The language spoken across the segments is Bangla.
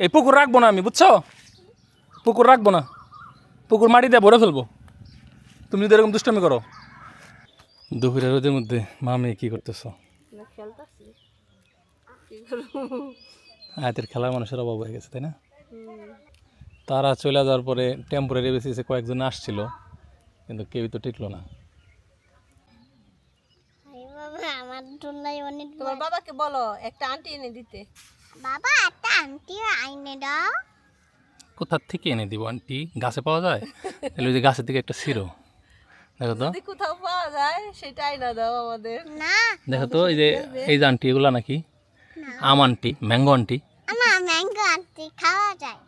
এই পুকুর রাখব না আমি বুঝছ? পুকুর রাখব না। পুকুর মাটি দিয়ে ভরে ফেলব। তুমি যদি এরকম দুষ্টামি করো। দুপুরের রোদের মধ্যে মামি কি করতেছো? না খেলতাছি। কি আয়াতের খেলার মানুষের অভাব হয়ে গেছে তাই না? তারা চলে যাওয়ার পরে টেম্পোরারি বেসিসে কয়েকজন আসছিল কিন্তু কেউই তো টিকলো না। বাবা আমার দুলাই অনেক তোমার বাবাকে বলো একটা আন্টি এনে দিতে। বাবা একটা আন্টি আইনে দাও। কোথার থেকে এনে দিব আন্টি গাছে পাওয়া যায়? তাহলে ওই যে গাছের থেকে একটা ছিঁড়ো দেখো তো। কোথাও পাওয়া যায় সেটাই না দাও আমাদের। না। দেখো তো এই যে এই যে আন্টি এগুলো নাকি? আম আন্টি ম্যাঙ্গো আন্টি না ম্যাঙ্গো আন্টি খাওয়া যায়।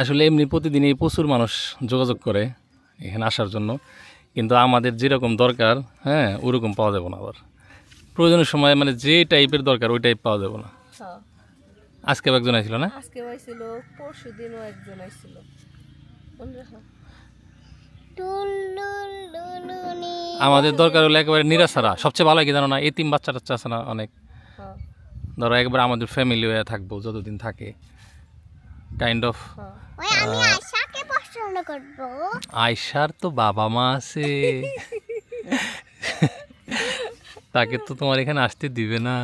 আসলে এমনি প্রতিদিনই প্রচুর মানুষ যোগাযোগ করে এখানে আসার জন্য। কিন্তু আমাদের যেরকম দরকার হ্যাঁ ওরকম পাওয়া যাবে না আবার। প্রয়োজনের সময় মানে যে টাইপের দরকার ওই টাইপ পাওয়া যাবে না। হ্যাঁ। আজকে একজন আসছিল না? আজকে হয়েছিল পরশু দিনও একজন টুলুল লুলুনি আমাদের দরকার হলো একেবারে নিরাশারা সবচেয়ে ভালো কি জানো না এতিম বাচ্চা টাচ্চা আছে না অনেক। হ্যাঁ। ধরো একবার আমাদের ফ্যামিলি হয়ে থাকব যতদিন থাকে। কাইন্ড অফ হ্যাঁ। ওই আমি আশাকে পছন্দ করব। আয়সার তো বাবা মা আছে। তাকে তো তোমার এখানে আসতে দিবে না।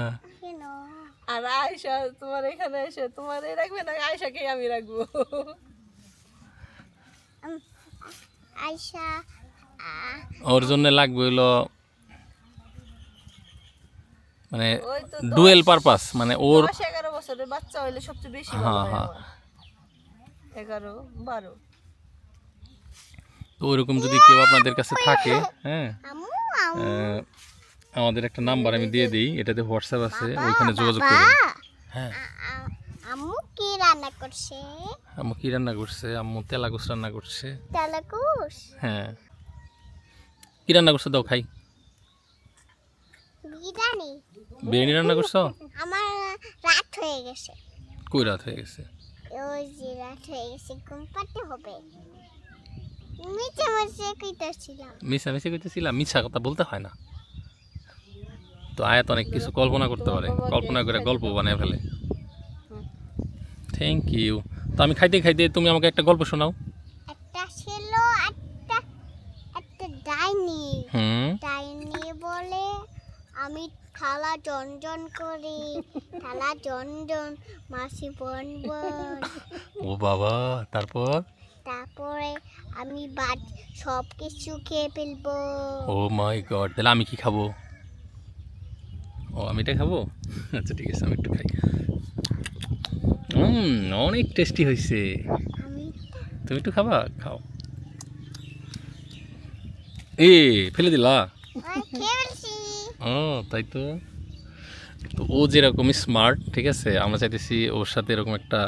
আর আয়সা তোমার এখানে এসে তোমার এই রাখবে না? আয়সাকেই আমি রাখব। আয়শা ওর জন্য লাগবে হলো মানে ওই তো ডুয়েল পারপাস মানে ওর দশ এগারো বছরের বাচ্চা হইলে সবচেয়ে বেশি হ্যাঁ, হ্যাঁ। আমার। এগারো বারো। তো ওরকম যদি কেউ আপনাদের কাছে থাকে হ্যাঁ আমাদের একটা নাম্বার আমি দিয়ে দিই এটাতে হোয়াটসঅ্যাপ আছে ওইখানে যোগাযোগ করবেন। হ্যাঁ। আম্মু কি রান্না করছে? আম্মু কি রান্না করছে? আম্মু তেলাগুস রান্না করছে। তেলাকুশ? হ্যাঁ। কি রান্না করছে দাও খাই। বিরিয়ানি। বিরিয়ানি রান্না করছ? আমার রাত হয়ে গেছে। কই রাত হয়ে গেছে? ওই যে রাত হয়ে গেছে ঘুম পাড়তে হবে। মিছে মিছে কইতেছিলাম। মিশা মিশে করতেছিলাম মিছা কথা বলতে হয় না। তো আয়াত অনেক কিছু কল্পনা করতে পারে কল্পনা করে গল্প বানিয়ে ফেলে। থ্যাংক ইউ তো আমি খাইতে খাইতে তুমি আমাকে একটা গল্প শোনাও। একটা ছিল একটা একটা ডাইনি। হুম। ডাইনি বলে আমি থালা জনজন করি থালা জনজন মাসি বন বন। ও বাবা তারপর? তারপরে আমি বাদ সব কিছু খেয়ে ফেলব। ও মাই গড তাহলে আমি কি খাব? আমি এটা খাব? আচ্ছা ঠিক আছে আমি একটু খাই। হুম অনেক টেস্টি হয়েছে তুমি একটু খাবা? খাও। এ ফেলে দিলা? ও তাই তো। তো ও যেরকম স্মার্ট ঠিক আছে? আমরা চাইতেছি ওর সাথে এরকম একটা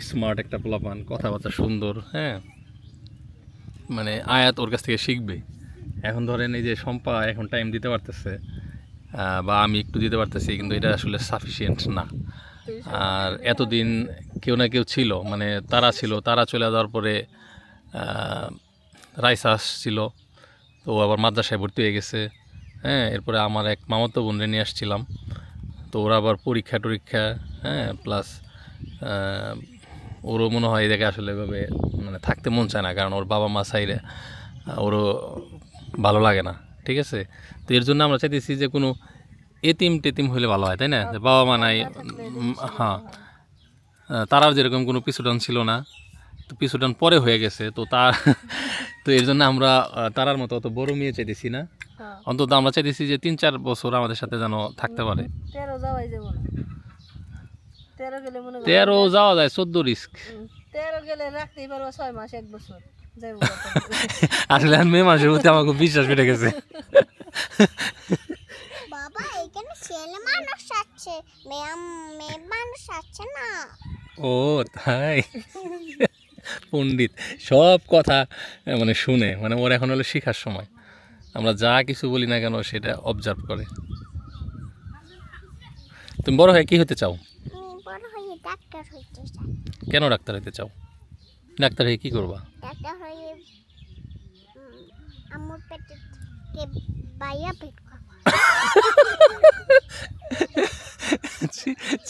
স্মার্ট একটা পোলাপান কথাবার্তা সুন্দর হ্যাঁ? মানে আয়াত ওর কাছ থেকে শিখবে। এখন ধরেন এই যে শম্পা এখন টাইম দিতে পারতেছে। বা আমি একটু দিতে পারতেছি কিন্তু এটা আসলে সাফিসিয়েন্ট না। আর এতদিন কেউ না কেউ ছিল মানে তারা ছিল তারা চলে যাওয়ার পরে আহ, রাইসা ছিল তো আবার মাদ্রাসায় ভর্তি হয়ে গেছে। হ্যাঁ এরপরে আমার এক মামাতো বোনরে নিয়ে আসছিলাম তো ওরা আবার পরীক্ষা টরীক্ষা হ্যাঁ প্লাস ওরও মনে হয় এদিকে আসলে এভাবে মানে থাকতে মন চায় না কারণ ওর বাবা মা সাইরে ওরও ভালো লাগে না। ঠিক আছে? তো এর জন্য আমরা চাইতেছি যে কোনো এতিম টেতিম হলে ভালো হয় তাই না? যে বাবা মা নাই হ্যাঁ। তারাও যেরকম কোনো পিছুটান ছিল না তো পিছুটান পরে হয়ে গেছে তো তার তো এর জন্য আমরা তারার মতো অত বড় মেয়ে চাইতেছি না। হ্যাঁ। অন্তত আমরা চাইতেছি যে তিন চার বছর আমাদের সাথে যেন থাকতে পারে। তেরো যাওয়া যায় চোদ্দ রিস্ক। তেরো গেলে রাখতেই পারব ছয় মাস এক বছর। আসলে আর মে মাসের প্রতি আমার খুব বিশ্বাস উঠে গেছে। বাবা এখানে ছেলে মানুষ আছে। মেয়ে মেয়ে মানুষ আছে না। ও তাই? পণ্ডিত সব কথা মানে শুনে মানে ওর এখন হলো শেখার সময়। আমরা যা কিছু বলি না কেন সেটা অবজার্ভ করে। তুমি বড় হয়ে কি হতে চাও? আমি বড় হয়ে ডাক্তার হইতে চাই। কেন ডাক্তার হতে চাও? ডাক্তার হয়ে কি করবা? ডাক্তার হয়ে উম, পেটে বাইয়া পেট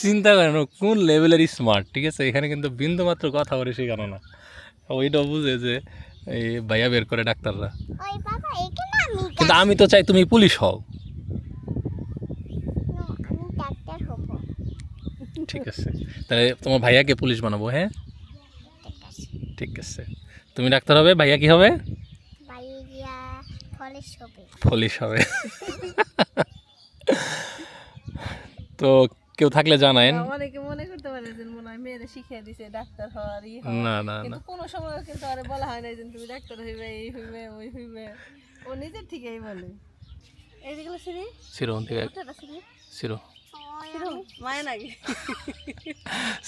চিন্তা করেন ও কোন লেভেলের স্মার্ট ঠিক আছে? এখানে কিন্তু বিন্দু মাত্র কথা বলে শেখানো না। ওইটা বুঝে যে এই ভাইয়া বের করে ডাক্তাররা। কিন্তু আমি তো চাই তুমি পুলিশ হও। ঠিক আছে। তাহলে তোমার ভাইয়াকে পুলিশ বানাবো হ্যাঁ? ঠিক আছে। তুমি ডাক্তার হবে? ভাইয়া কি হবে? পুলিশ হবে। তো কেউ থাকলে জানায়েন। অনেকে মনে করতে পারে যে মনে হয় মেয়েরা শিখিয়ে দিছে ডাক্তার হওয়ার ই না না না। কোনো সময় কিন্তু আরে বলা হয় না যে তুমি ডাক্তার হইবে এই হইবে ওই হইবে। ও নিজের থেকেই বলে। এই যেগুলো সিঁড়ি? সিরো থেকে সিঁড়ি? সিরো সিঁড়ি? নাকি?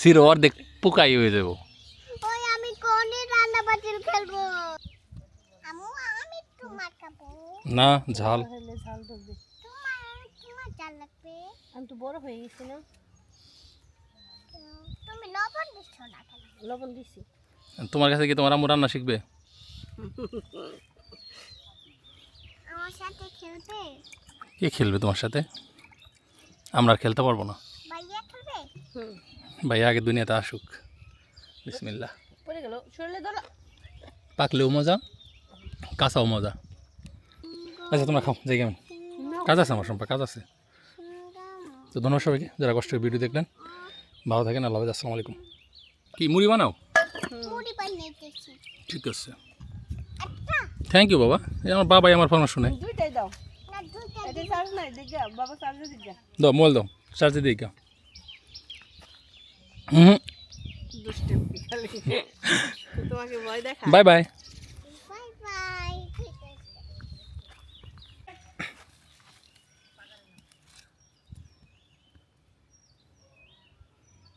সিরো অর্ধেক পোকাই হয়ে যাব ওই আমি কোনে রান্না বাটিল আমু আমি তোমার খাব। না ঝাল। তোমার তোমার জাল লাগবে। আমি তো বড় হয়ে গেছি না। তুমি লবণ দিচ্ছ না লবণ দিছি। তোমার কাছে কি তোমার আম্মু রান্না শিখবে? আমার সাথে খেলবে? কে খেলবে তোমার সাথে? আমরা আর খেলতে পারব না। ভাইয়া খেলবে? হুম। ভাইয়া আগে দুনিয়াতে আসুক। বিসমিল্লাহ। পড়ে গেল। শরীরে ধরো। পাকলেও মজা কাঁচাও মজা। আচ্ছা তোমরা খাও যাই কেমন? কাজ আছে আমার সম্পর্কে কাজ আছে। তো ধন্যবাদ সবাইকে যারা কষ্ট ভিডিও দেখলেন। ভালো থাকেন আল্লাহ আসসালামু আলাইকুম। কি মুড়ি বানাও? ঠিক আছে। থ্যাংক ইউ বাবা। এই আমার বাবাই আমার ফোন শুনে। দাও। মোবাইল দাও চার্জে কা। হুম ভয় দেখা বাই বাই।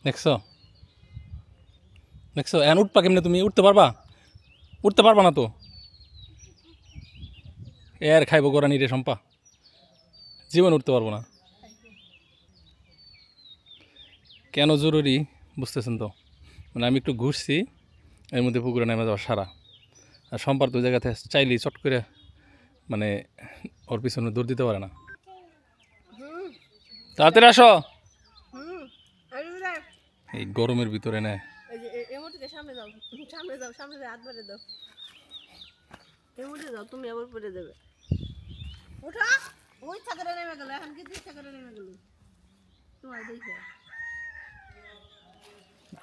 দেখছ? দেখছ? এখন উঠবা কেমনে তুমি? উঠতে পারবা? উঠতে পারবা না তো? এ আর খাইবো গোরানি রে সম্পা জীবন উঠতে পারব না। কেন জরুরি? বুঝতেছেন তো? মানে আমি একটু ঘুরছি। এর মধ্যে পুকুরে নেমে যাওয়া সারা। আর সম্পার তো জায়গাতে চাইলেই চট করে মানে ওর পিছনে দৌড় দিতে পারে না। তাড়াতাড়ি আসো। এই গরমের ভিতরে নেয়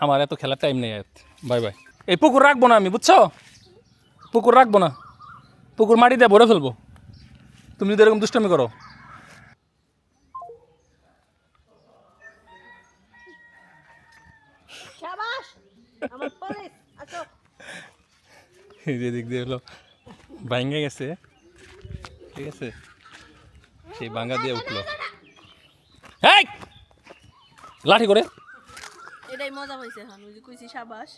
আমার এত খেলার টাইম নেই বাই বাই এই পুকুর রাখব না আমি বুঝছ? পুকুর রাখব না। পুকুর মাটি দিয়ে ভরে ফেলব। তুমি যদি এরকম দুষ্টামি করো। দিক দিয়ে হলো ভাঙ্গে গেছে। ঠিক আছে? সেই ভাঙ্গা দিয়ে উঠল। এই লাঠি করে। এটাই মজা হয়েছে এখন কইছি শাবাশ